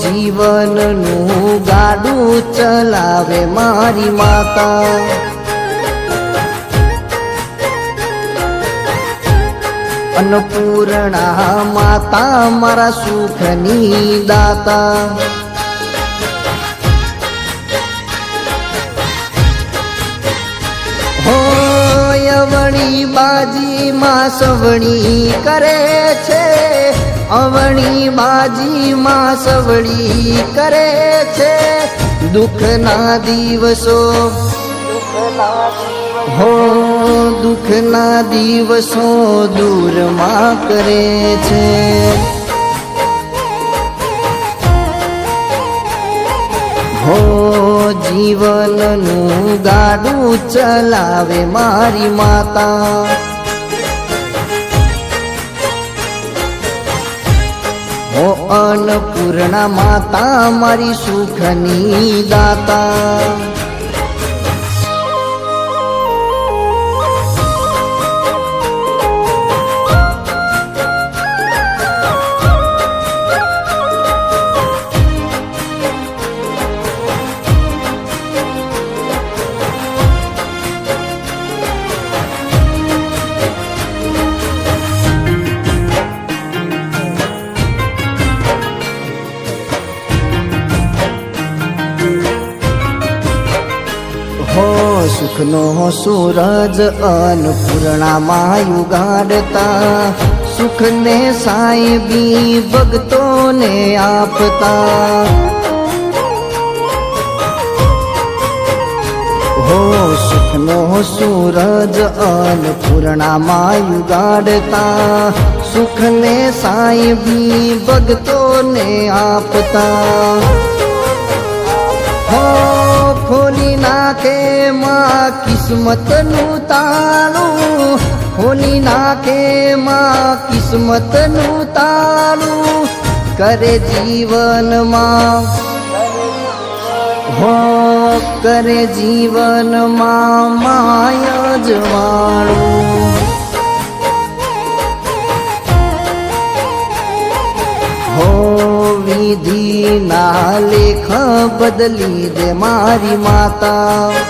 જીવનનું ગાડું ચલાવે મારી માતા. અન્નપૂર્ણા માતા મારા સુખની દાતા. અવણી બાજીમાં સવણી કરે છે. અવણી બાજી માં સવણી કરે છે. દુઃખના દિવસો હો, દુઃખના દિવસો દૂરમાં કરે છે. જીવનનું ગાડું ચલાવે મારી માતા. હો અન્નપૂર્ણા માતા મારી સુખની દાતા. સુખનો સૂરજ અન્નપૂર્ણામાં યુગાડતા. સુખને સાહેબી ભક્તોને આપતા. હો સુખનો સૂરજ અન્નપૂર્ણામાં યુગાડતા. સુખને સાહેબી ભક્તોને આપતા. હો ખોલી નાખે કિસ્મતનું તાળું ખોલી નાખે માં કિસ્મતનું તાળું કરે જીવનમાં. હો, કરે જીવનમાં માય જવાળું હો, વિધિના લેખ બદલી દે મારી માતા.